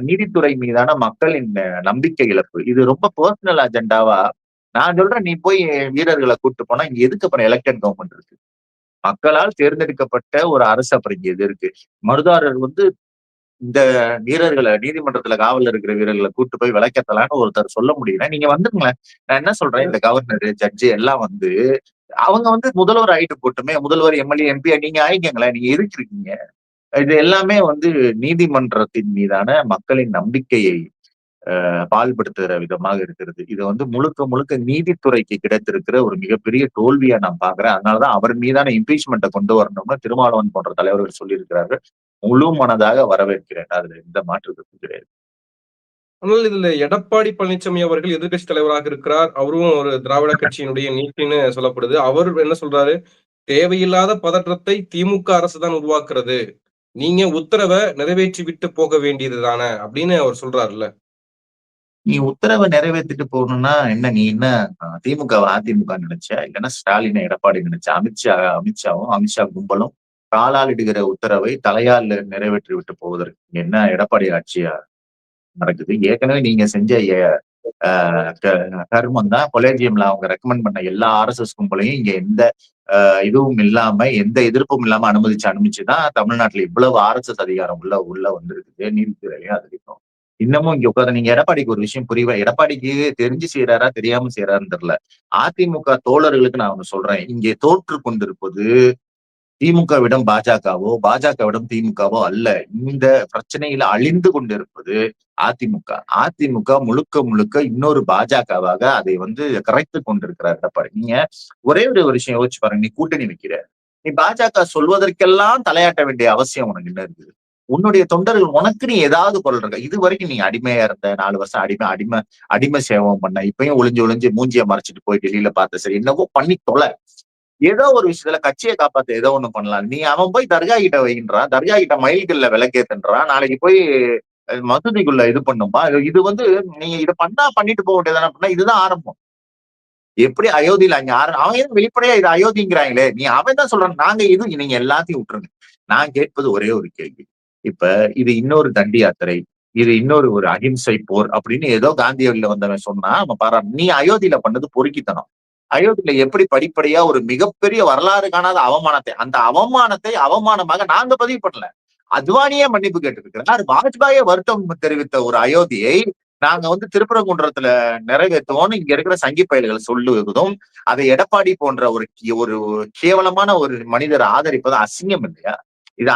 நீதித்துறை மீதான மக்களின் நம்பிக்கை இழப்பு. இது ரொம்ப பர்சனல் அஜெண்டாவா நான் சொல்றேன் நீ போய் வீரர்களை கூட்டு போனா இங்க எதுக்கு அப்புறம் எலெக்டட் கவர்மெண்ட் இருக்கு? மக்களால் தேர்ந்தெடுக்கப்பட்ட ஒரு அரசு அப்புறம் இங்க இது இருக்கு? மருதாரர் வந்து இந்த வீரர்களை நீதிமன்றத்துல காவல் இருக்கிற வீரர்களை கூட்டு போய் விளக்கத்தலான்னு ஒருத்தர் சொல்ல முடியல நீங்க வந்துருங்களேன். நான் என்ன சொல்றேன் இந்த கவர்னர் ஜட்ஜு எல்லாம் வந்து அவங்க வந்து முதல்வர் ஆயிட்டு போட்டுமே முதல்வர் எம்எல்ஏ எம்பி நீங்க ஆயிக்கங்களேன் நீங்க இருக்கீங்க? இது எல்லாமே வந்து நீதிமன்றத்தின் மீதான மக்களின் நம்பிக்கையை அஹ், பால்படுத்துகிற விதமாக இருக்கிறது. இது வந்து முழுக்க முழுக்க நீதித்துறைக்கு கிடைத்திருக்கிற ஒரு மிகப்பெரிய தோல்வியா நான் பாக்குறேன் அதனாலதான் அவர் மீதான இம்பீச்மெண்ட்டை கொண்டு வரணும்னு திருமாவளவன் போன்ற தலைவர்கள் சொல்லியிருக்கிறார்கள். முழு மனதாக வரவேற்கிறேன். அதுல எந்த மாற்று கருத்தும் கிடையாது. ஆனால் இதுல எடப்பாடி பழனிசாமி அவர்கள் எதிர்க்கட்சி தலைவராக இருக்கிறார். அவரும் ஒரு திராவிட கட்சியினுடைய நீட்டின்னு சொல்லப்படுது. அவர் என்ன சொல்றாரு? தேவையில்லாத பதற்றத்தை திமுக அரசு தான் உருவாக்குறது. நீங்க உத்தரவை நிறைவேற்றி விட்டு போக வேண்டியது தானே அப்படின்னு அவர் சொல்றாருல்ல. நீ உத்தரவை நிறைவேற்றிட்டு போகணும்னா என்ன நீ என்ன திமுக அதிமுக நினைச்ச? இல்லைன்னா ஸ்டாலின் எடப்பாடி நினைச்ச? அமித்ஷா அமித்ஷாவும் அமித்ஷா கும்பலும் காலால் இடுகிற உத்தரவை தலையால் நிறைவேற்றி விட்டு போவதற்கு என்ன எடப்பாடி ஆட்சியா நடக்குது? ஏற்கனவே நீங்க செஞ்ச கருமம் தான். கொலேஜியம்ல அவங்க ரெக்கமெண்ட் பண்ண எல்லா ஆர்எஸ்எஸ் கும்பலையும் இங்க எந்த இதுவும் இல்லாம எந்த எதிர்ப்பும் இல்லாம அனுமதிச்சு அனுமதிச்சுதான் தமிழ்நாட்டுல இவ்வளவு ஆர்எஸ்எஸ் அதிகாரம் உள்ள உள்ள வந்திருக்குது. நீதித்துறையிலையும் அது இன்னமும் இங்க உட்காந்து நீங்க எடப்பாடிக்கு ஒரு விஷயம் புரியவா எடப்பாடிக்கு தெரிஞ்சு செய்யறாரா தெரியாம செய்யறாருன்னு தெரியல. அதிமுக தோழர்களுக்கு நான் ஒண்ணு சொல்றேன். இங்கே தோற்று கொண்டிருப்பது திமுகவிடம் பாஜகவோ பாஜகவிடம் திமுகவோ அல்ல. இந்த பிரச்சனையில அழிந்து கொண்டிருப்பது அதிமுக. அதிமுக முழுக்க முழுக்க இன்னொரு பாஜகவாக அதை வந்து கரைத்து கொண்டிருக்கிறார் எடப்பாடி. நீங்க ஒரே ஒரு விஷயம் யோசிச்சு பாருங்க. நீ கூட்டணி வைக்கிற. நீ பாஜக சொல்வதற்கெல்லாம் தலையாட்ட வேண்டிய அவசியம் உனக்கு என்ன இருக்குது? உன்னுடைய தொண்டர்கள் உனக்கு நீ ஏதாவது குரல் இருக்க. இது வரைக்கும் நீ அடிமையா இருந்த நாலு வருஷம் அடிமை அடிமை அடிமை சேவம் பண்ண இப்பயும் ஒளிஞ்சு ஒளிஞ்சு மூஞ்சிய மறைச்சிட்டு போய் டெல்லியில பார்த்த சரி என்னவோ பண்ணி தொலை. ஏதோ ஒரு விஷயத்துல கட்சியை காப்பாத்த ஏதோ ஒண்ணு பண்ணலாம். நீ அவன் போய் தர்கா கிட்ட வைகின்றான் தர்கா கிட்ட மயில்கள்ல விளக்கேத்துன்றான். நாளைக்கு போய் மசூதிக்குள்ள இது பண்ணும்பா. இது- வந்து நீங்க இதை பண்ணா பண்ணிட்டு போக வேண்டியதான அப்படின்னா இதுதான் ஆரம்பம். எப்படி அயோத்தியில அங்க ஆரம்பம் அவன் ஏன் வெளிப்படையா இது அயோத்திங்கிறாங்களே? நீ அவன் தான் சொல்றான். நாங்க இது நீங்க எல்லாத்தையும் விட்டுருங்க. நான் கேட்பது ஒரே ஒரு கேள்வி. இப்ப இது இன்னொரு தண்டி யாத்திரை இது இன்னொரு ஒரு அகிம்சை போர் அப்படின்னு ஏதோ காந்தியடியில வந்தவன் சொன்னா நம்ம பாரா நீ அயோத்தியில பண்ணது பொறுக்கித்தனம். அயோத்தியில எப்படி படிப்படியா ஒரு மிகப்பெரிய வரலாறு காணாத அவமானத்தை அந்த அவமானத்தை அவமானமாக நாங்க பதிவு பண்ணல. அத்வானியே மன்னிப்பு கேட்டிருக்கிறார். வாஜ்பாயே வருத்தம் தெரிவித்த ஒரு அயோத்தியை நாங்க வந்து திருப்பரங்குன்றத்துல நிறைவேற்றுவோம்னு இங்க இருக்கிற சங்கி பயல்கள் சொல்லுவதும் அதை எடப்பாடி போன்ற ஒரு ஒரு கேவலமான ஒரு மனிதர் ஆதரிப்பது அசிங்கம் இல்லையா? இது